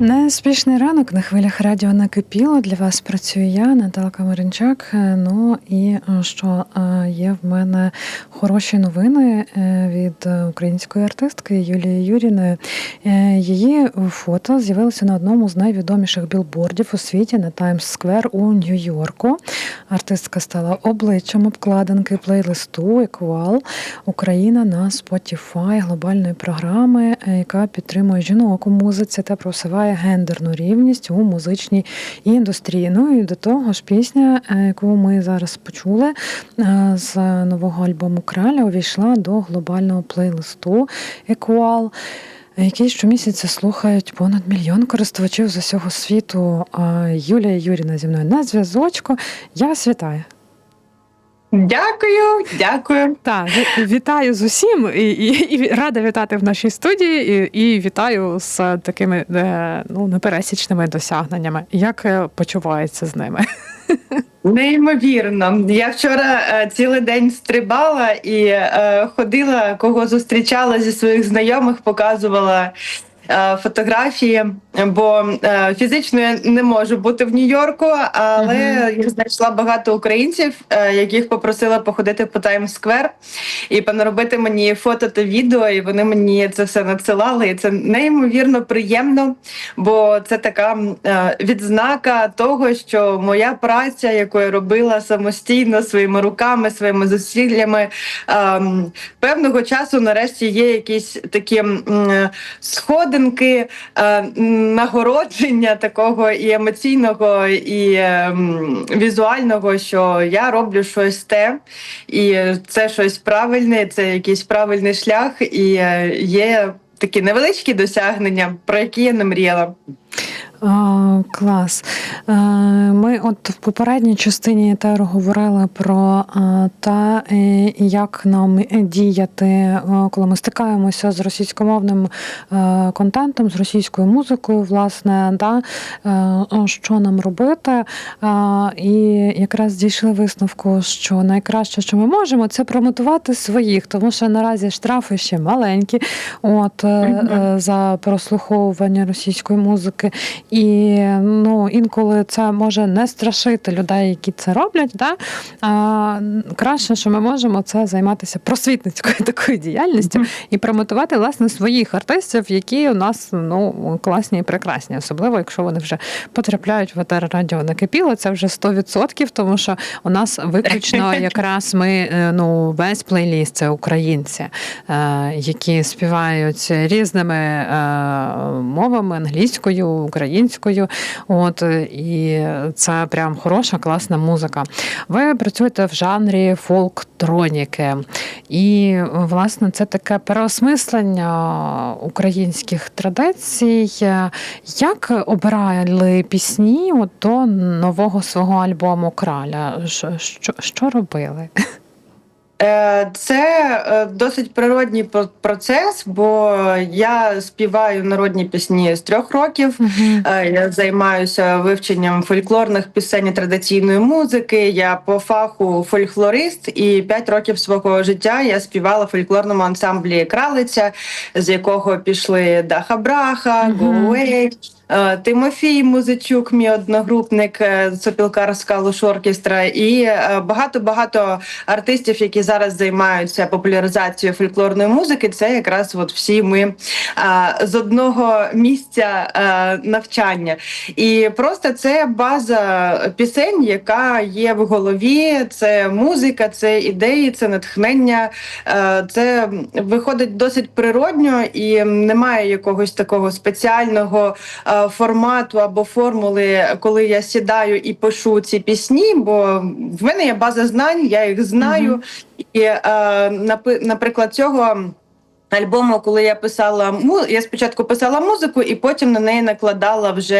Неспішний ранок на хвилях радіо накипіло. Для вас працюю я, Наталка Маринчак. Е, Ну і що е, є в мене хороші новини е, від е, української артистки Юлії Юріної. Е, Її фото з'явилося на одному з найвідоміших білбордів у світі на Таймс-сквер у Нью-Йорку. Артистка стала обличчям обкладинки плейлисту Еквал Україна на Spotify глобальної програми, яка підтримує жінок у музиці та просуває гендерну рівність у музичній індустрії. Ну і до того ж, пісня, е, яку ми зараз почули е, з нового альбому Краля, увійшла до глобального плейлисту Еквал. Який щомісяця слухають понад мільйон користувачів з усього світу. Юлія Юріна зі мною на зв'язочку. Я вас вітаю. Дякую, дякую. Так, вітаю з усім і, і, і рада вітати в нашій студії, і, і вітаю з такими е, ну, непересічними досягненнями. Як е, почувається з ними? Неймовірно. Я вчора е, цілий день стрибала і е, ходила, кого зустрічала зі своїх знайомих, показувала. Е, Фотографії, бо е, фізично я не можу бути в Нью-Йорку, але я знайшла багато українців, е, яких попросила походити по Таймс-сквер і понаробити мені фото та відео, і вони мені це все надсилали. І це неймовірно приємно, бо це така відзнака того, що моя праця, яку я робила самостійно своїми руками, своїми зусиллями, ем, певного часу нарешті є якісь такі м, сходинки е, нагородження такого і емоційного, і ем, візуального, що я роблю щось те, і це щось правильне, це якийсь правильний шлях, і е, є такі невеличкі досягнення, про які я не мріяла. А, клас. Е, Ми от в попередній частині етеру говорили про е, те, е, як нам діяти, коли ми стикаємося з російськомовним контентом, з російською музикою, власне, да, що нам робити. І якраз дійшли висновку, що найкраще, що ми можемо, це промотувати своїх, тому що наразі штрафи ще маленькі. От за прослуховування російської музики. І ну, інколи це може не страшити людей, які це роблять. Да? А, краще, що ми можемо, це займатися просвітницькою такою діяльністю і промотувати власне своїх артистів, які у нас ну, класні і прекрасні, особливо якщо вони вже потрапляють в етер радіо накипіло. Це вже 100%, тому що у нас виключно якраз ми е, ну весь плейліст це українці, е, які співають різними е, мовами англійською, українською. От і це прям хороша, класна музика. Ви працюєте в жанрі фолк-троніки, і власне це таке переосмислення українських традицій. Як обирали пісні от до нового свого альбому Краля? Що, що робили? Е, Це е, досить природній про- процес, бо я співаю народні пісні з трьох років. Е, Я займаюся вивченням фольклорних пісень і традиційної музики. Я по фаху фольклорист, і п'ять років свого життя я співала в фольклорному ансамблі Кралиця, з якого пішли Даха Браха, Мгм. Гоуей. Е, Тимофій Музичук, мій одногрупник е, Сопілкарська Лушоркестра, і е, багато-багато артистів, які зараз займаються популяризацією фольклорної музики. Це якраз от всі ми з одного місця навчання. І просто це база пісень, яка є в голові. Це музика, це ідеї, це натхнення. Це виходить досить природньо і немає якогось такого спеціального формату або формули, коли я сідаю і пишу ці пісні. Бо в мене є база знань, я їх знаю. Мгм. І е, наприклад, цього. Альбому, коли я писала му, я спочатку писала музику, і потім на неї накладала вже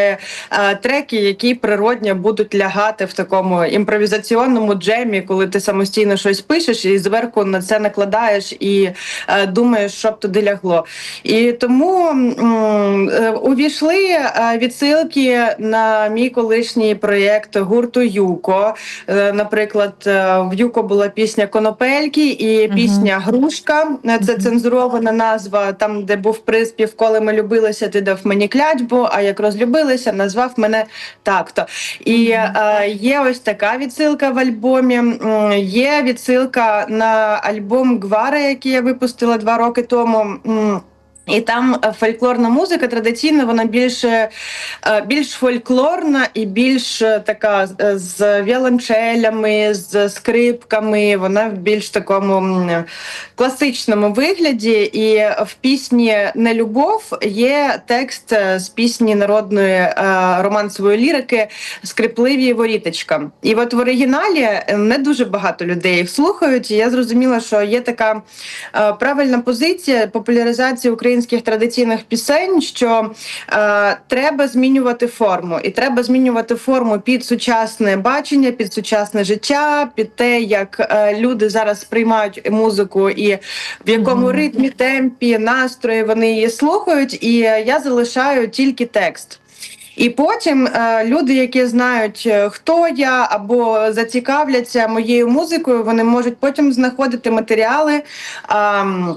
е, треки, які природньо будуть лягати в такому імпровізаційному джемі, коли ти самостійно щось пишеш і зверху на це накладаєш і е, думаєш, що б туди лягло. І тому е, увійшли е, відсилки на мій колишній проєкт гурту Юко. Е, наприклад, е, в Юко була пісня Конопельки і пісня Грушка. Е, Це Мгм. цензурована заслухана назва, там, де був приспів, коли ми любилися, ти дав мені клятьбу, а як розлюбилися, назвав мене так-то. І е, є ось така відсилка в альбомі. Є відсилка на альбом Гвара, який я випустила два роки тому. І там е, фольклорна музика традиційно вона більше е, більш фольклорна і більш така з віолончелями, з скрипками. Вона в більш такому класичному вигляді. І в пісні Нелюбов є текст е, з пісні народної романсової лірики Скрипливі воріточка. І от в оригіналі е, не дуже багато людей їх слухають. І я зрозуміла, що є така е, правильна позиція популяризації українських традиційних пісень, що е, треба змінювати форму, і треба змінювати форму під сучасне бачення, під сучасне життя, під те, як е, люди зараз сприймають музику і в якому Мгм. ритмі, темпі, настрої вони її слухають. І е, я залишаю тільки текст. І потім е, люди, які знають, е, хто я, або зацікавляться моєю музикою, вони можуть потім знаходити матеріали. ам,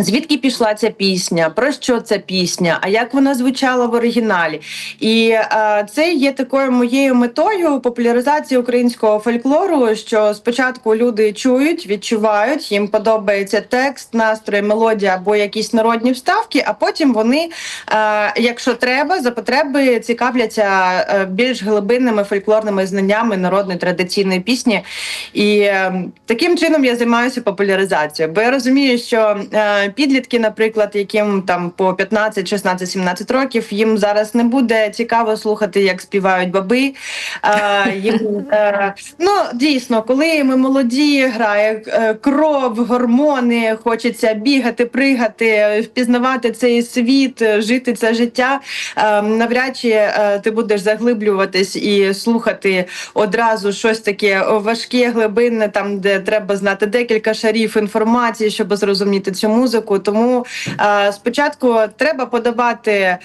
Звідки пішла ця пісня? Про що ця пісня? А як вона звучала в оригіналі? І е, це є такою моєю метою популяризації українського фольклору. Що спочатку люди чують, відчувають, їм подобається текст, настрої, мелодія або якісь народні вставки. А потім вони, е, якщо треба, за потреби цікавляться е, більш глибинними фольклорними знаннями народної традиційної пісні. І е, таким чином я займаюся популяризацією. Бо я розумію, що е, підлітки, наприклад, яким там по 15, 16, 17 років, їм зараз не буде цікаво слухати, як співають баби. Е, їм, е, ну дійсно, коли ми молоді, грає е, кров, гормони, хочеться бігати, пригати, впізнавати цей світ, жити це життя. Е, навряд чи е, ти будеш заглиблюватись і слухати одразу щось таке важке, глибинне, там де треба знати декілька шарів інформації, щоб зрозуміти цю музику. Тому е, спочатку треба подавати е,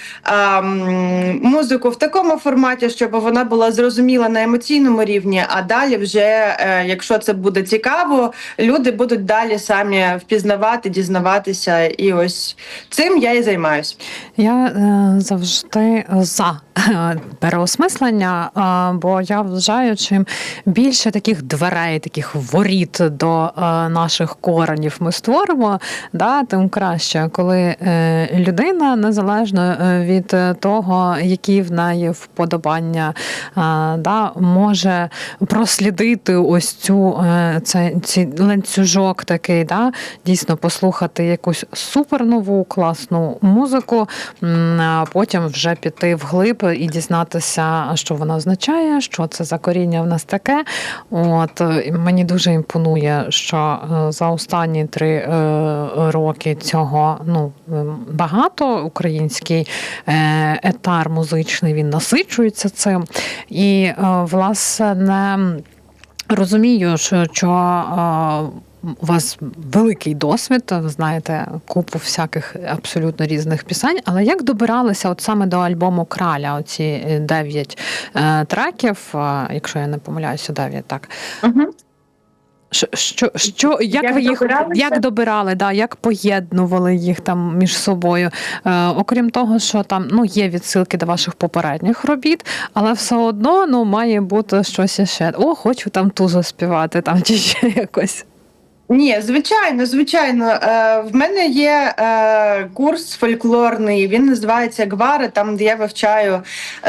музику в такому форматі, щоб вона була зрозуміла на емоційному рівні. А далі, вже, е, якщо це буде цікаво, люди будуть далі самі впізнавати, дізнаватися. І ось цим я і займаюсь. Я е, завжди за переосмислення, бо я вважаю, чим більше таких дверей, таких воріт до е, наших коренів ми створимо, да, тим краще, коли е, людина незалежно е, від того, які в неї вподобання, да, може прослідити ось цю це, ланцюжок такий, да, дійсно послухати якусь супернову класну музику, а потім вже піти вглиб і дізнатися, що вона означає, що це за коріння в нас таке. От мені дуже імпонує, що е, за останні три е, роки цього ну ем, багато український е, етар музичний він насичується цим. І е, власне. Розумію, що, е, у вас великий досвід, ви знаєте купу всяких абсолютно різних пісень. Але як добиралися от саме до альбому Краля? Оці е, дев'ять е, треків, е, якщо я не помиляюся, дев'ять так. Угу. Що, що, що як, Як ви їх як добирали, да, як поєднували їх там між собою? Е, окрім того, що там ну є відсилки до ваших попередніх робіт, але все одно ну має бути щось іще. О, хочу там ту заспівати, там чи ще якось. Ні, звичайно, звичайно. Е, в мене є е, курс фольклорний. Він називається Гвари, там де я вивчаю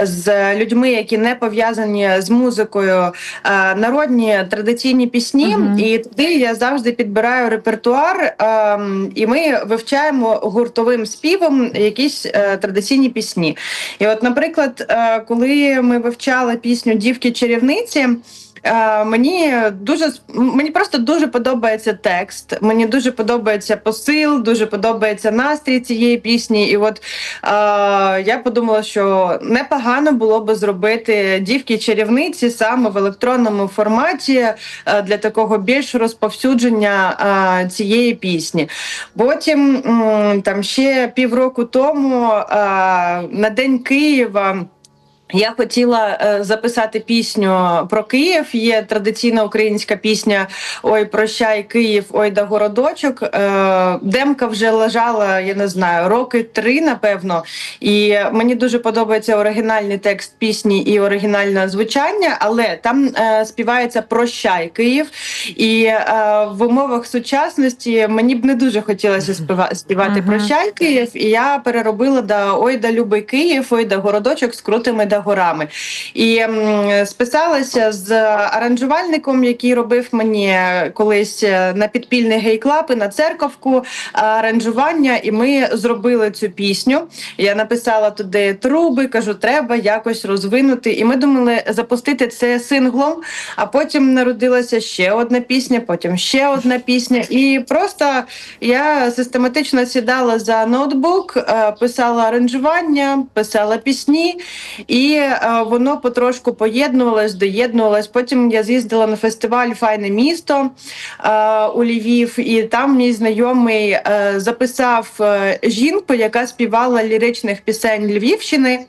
з людьми, які не пов'язані з музикою, е, народні традиційні пісні. Мгм. І туди я завжди підбираю репертуар, е, і ми вивчаємо гуртовим співом якісь е, традиційні пісні. І, от, наприклад, е, коли ми вивчали пісню Дівки чарівниці. Е, Мені дуже мені просто дуже подобається текст. Мені дуже подобається посил, дуже подобається настрій цієї пісні. І от е, я подумала, що непогано було би зробити дівки чарівниці саме в електронному форматі е, для такого більш розповсюдження е, цієї пісні. Потім м, там ще півроку тому е, на День Києва. Я хотіла е, записати пісню про Київ. Є традиційна українська пісня Ой, прощай, Київ, ой да городочок. Е, демка вже лежала, я не знаю, роки три, напевно. І мені дуже подобається оригінальний текст пісні і оригінальне звучання, але там е, співається Прощай Київ. І в умовах сучасності мені б не дуже хотілося співати Прощай Київ, і я переробила да Ой, да любий Київ, ой, да городочок з крутими да горами. І списалася з аранжувальником, який робив мені колись е, на підпільний гей-клаб і на церковку е, аранжування, і ми зробили цю пісню. Я написала туди труби, кажу, треба якось розвинути. І ми думали запустити це синглом. А потім народилася ще одна пісня, потім ще одна пісня. І просто я систематично сідала за ноутбук, е, писала аранжування, писала пісні, і е, воно потрошку поєднувалось, доєднувалось. Потім я з'їздила на фестиваль Файне місто е, у Львів, і там мій знайомий е, записав жінку, яка співала ліричних пісень Львівщини.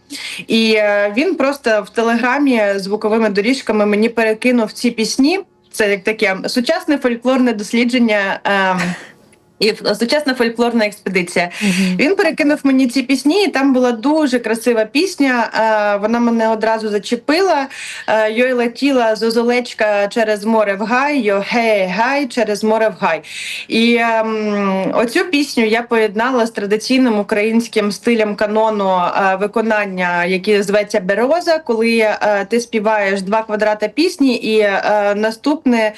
І він просто в телеграмі звуковими доріжками мені перекинув ці пісні. Це як таке сучасне фольклорне дослідження. ем, і сучасна фольклорна експедиція. Мгм. Він перекинув мені ці пісні, і там була дуже красива пісня. е, Вона мене одразу зачепила. Е, Йой летіла зозулечка через море в гай, йо гей гай через море в гай. І ем, оцю пісню я поєднала з традиційним українським стилем канону е, виконання, який зветься Бероза, коли е, ти співаєш два квадрата пісні, і е, наступне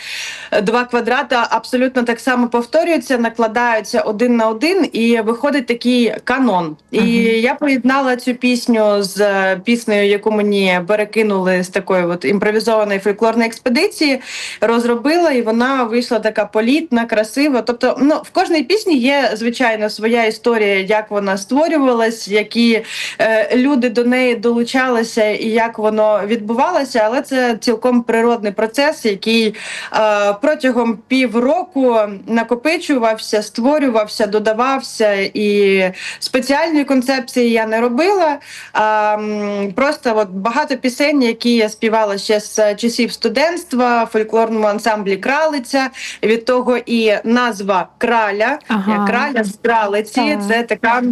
два квадрата абсолютно так само повторюються, накладаються один на один, і виходить такий канон. І Ага. я поєднала цю пісню з е, піснею, яку мені перекинули з такої от імпровізованої фольклорної експедиції, розробила, і вона вийшла така політна, красива. Тобто, ну в кожній пісні є звичайно своя історія, як вона створювалась, які е, люди до неї долучалися, і як воно відбувалося, але це цілком природний процес, який е, протягом півроку накопичувався, створювався, додавався, і спеціальної концепції я не робила. А, просто от багато пісень, які я співала ще з часів студентства, в фольклорному ансамблі Кралиця. Від того і назва краля, Ага. краля з кралиці. Це така.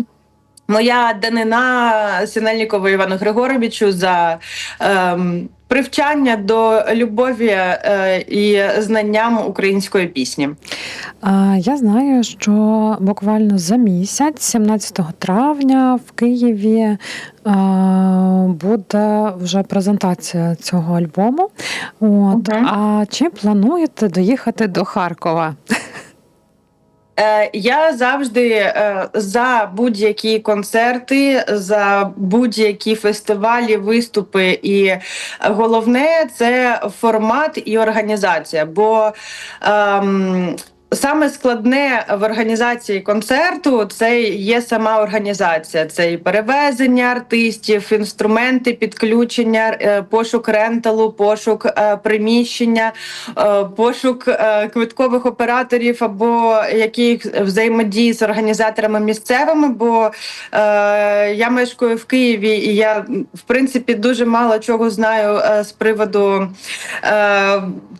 Моя данина Синельникову Івану Григоровичу за ем, привчання до любові е, і знанням української пісні. Я знаю, що буквально за місяць, 17 травня, в Києві а, буде вже презентація цього альбому. От. Мгм. А чи плануєте доїхати до Харкова? Е, я завжди е, за будь-які концерти, за будь-які фестивалі, виступи. І головне це формат і організація. Бо ем, Саме складне в організації концерту це є сама організація. Це і перевезення артистів, інструменти, підключення, е, пошук ренталу, пошук е, приміщення, е, пошук квиткових операторів або яких взаємодії з організаторами місцевими. Бо я мешкаю в Києві, і я в принципі дуже мало чого знаю з приводу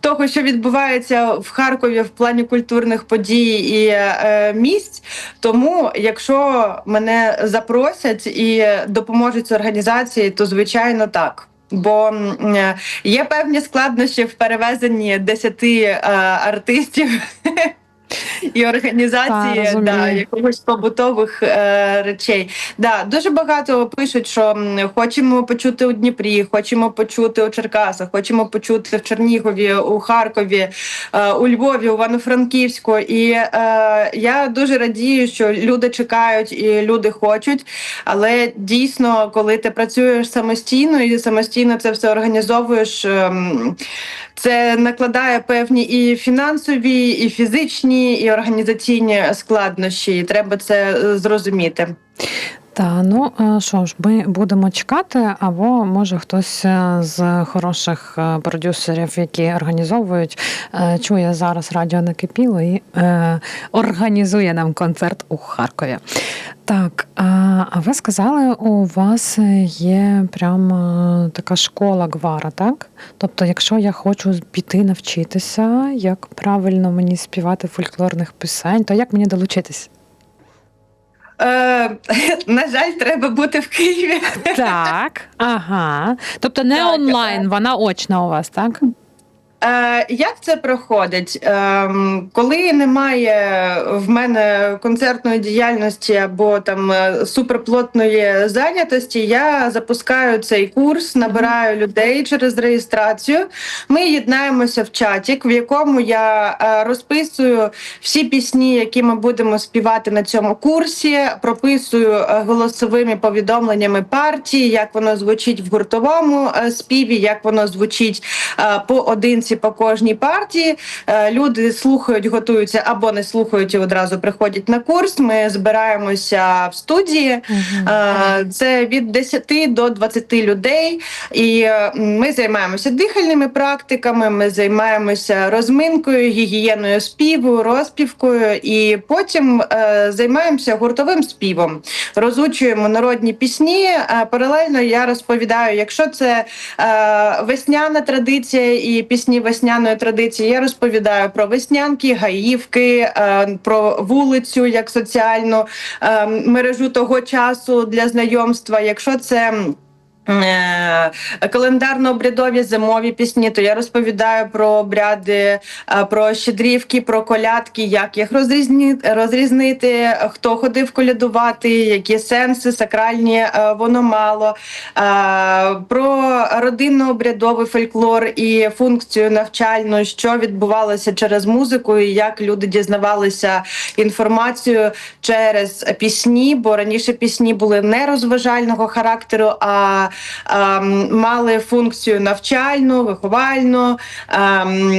того, що відбувається в Харкові в плані культурних подій і е, місць. Тому, якщо мене запросять і допоможуть з організації, то звичайно так. Бо е, є певні складнощі в перевезенні 10 е, артистів. І організації Та, да, якогось побутових е, речей. Да, дуже багато пишуть, що хочемо почути у Дніпрі, хочемо почути у Черкасах, хочемо почути в Чернігові, у Харкові, е, у Львові, у Івано-Франківську. І е, я дуже радію, що люди чекають і люди хочуть. Але дійсно, коли ти працюєш самостійно і самостійно це все організовуєш. ем, це накладає певні і фінансові, і фізичні, і організаційні складнощі. І треба це е, зрозуміти. Та ну е, що ж, ми будемо чекати, або може хтось е, з хороших е, продюсерів, які організовують, чує зараз радіо накипіло і е, організує нам концерт у Харкові. Так, а ви сказали, у вас є прямо така школа гвара, так? Тобто, якщо я хочу піти навчитися, як правильно мені співати фольклорних пісень, то як мені долучитись? Е, на жаль, треба бути в Києві. Так, ага. Тобто не Так, онлайн, вона очна у вас, так? Е, як це проходить? Ем, коли немає в мене концертної діяльності або там е, суперплотної зайнятості, я запускаю цей курс, набираю людей через реєстрацію. Ми єднаємося в чаті, в якому я е, розписую всі пісні, які ми будемо співати на цьому курсі. Прописую е, голосовими повідомленнями партії, як воно звучить в гуртовому е, співі, як воно звучить е, поодинці по кожній партії. Е, Люди слухають, готуються або не слухають і одразу приходять на курс. Ми збираємося в студії. Е, Це від 10 до 20 людей, і е, ми займаємося дихальними практиками. Ми займаємося розминкою, гігієною співу, розпівкою, і потім займаємося гуртовим співом. Розучуємо народні пісні. Паралельно я розповідаю, якщо це весняна традиція і пісні весняної традиції, я розповідаю про веснянки, гаївки, е, про вулицю як соціальну е, мережу того часу для знайомства. Якщо це Календарно-обрядові зимові пісні, то я розповідаю про обряди, е, про щедрівки, про колядки, як їх розрізні, розрізнити, хто ходив колядувати, які сенси сакральні е, воно мало, е, про родинно-обрядовий фольклор і функцію навчальну, що відбувалося через музику, і як люди дізнавалися інформацію через пісні, бо раніше пісні були не розважального характеру, а мали функцію навчальну, виховальну, ем,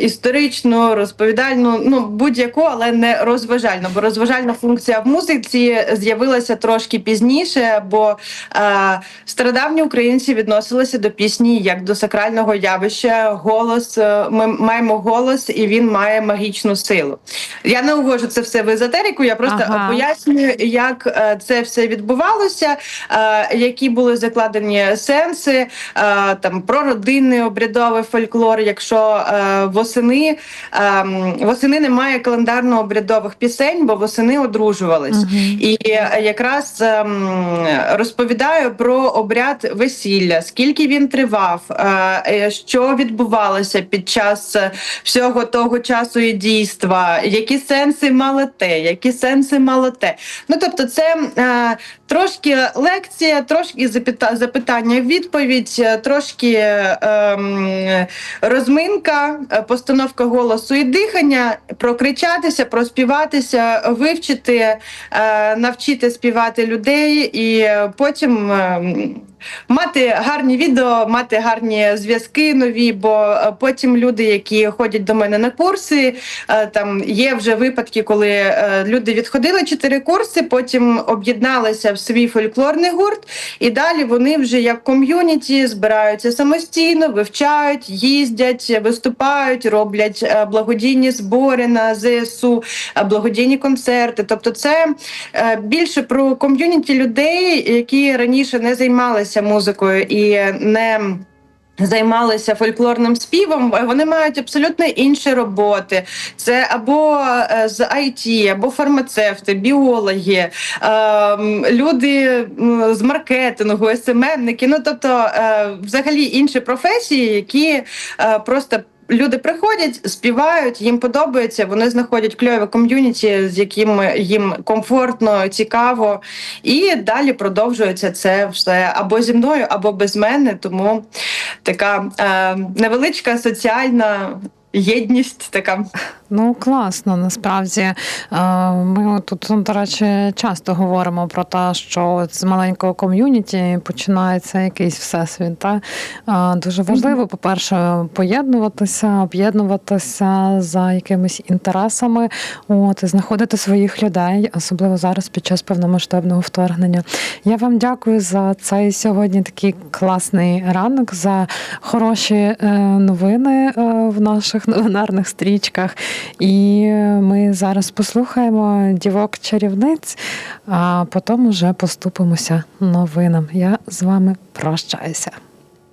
історичну, розповідальну, ну будь-яку, але не розважальну. Бо розважальна функція в музиці з'явилася трошки пізніше, бо е, стародавні українці відносилися до пісні як до сакрального явища. Голос е, ми маємо голос, і він має магічну силу. Я не увожу це все в езотерику, я просто Ага. пояснюю, як е, це все відбувалося, які були закладені сенси е, там про родинний обрядовий фольклор. Якщо е, восени е, восени немає календарно обрядових пісень, бо восени одружувались. Мгм. І е, якраз ем, розповідаю про обряд весілля, скільки він тривав, що відбувалося під час всього того часу і дійства, які сенси мало те, які сенси мало те. Ну тобто, це трошки лекція, трошки запита- запитання, відповідь, е, трошки ем, розминка, е, постановка голосу і дихання, прокричатися, проспіватися, вивчити, е, навчити співати людей і е, потім. ем, Мати гарні відео, мати гарні зв'язки нові, бо е, потім люди, які ходять до мене на курси, е, там є вже випадки, коли е, люди відходили чотири курси, потім об'єдналися в свій фольклорний гурт, і далі вони вже як ком'юніті збираються самостійно, вивчають, їздять, виступають, роблять благодійні збори на ЗСУ, благодійні концерти. Тобто, це більше про ком'юніті людей, які раніше не займалися музикою і не. Займалися фольклорним співом, вони мають абсолютно інші роботи. Це або е, з IT, або фармацевти, біологи, ем, люди з маркетингу, СММники. Ну тобто, е, взагалі інші професії, які е, просто. Люди приходять, співають, їм подобається. Вони знаходять кльове ком'юніті, з яким їм комфортно, цікаво, і далі продовжується це все або зі мною, або без мене. Тому така е, невеличка соціальна єдність така. Ну класно, насправді Е, ми тут, ну, до речі, часто говоримо про те, що з маленького ком'юніті починається якийсь всесвіт. Та? Е, Дуже важливо, по-перше, поєднуватися, об'єднуватися за якимись інтересами, от і знаходити своїх людей, особливо зараз під час повномасштабного вторгнення. Я вам дякую за цей сьогодні такий класний ранок, за хороші е, новини в наших новинарних стрічках. І ми зараз послухаємо дівок чарівниць, а потім уже поступимося новинам. Я з вами прощаюся.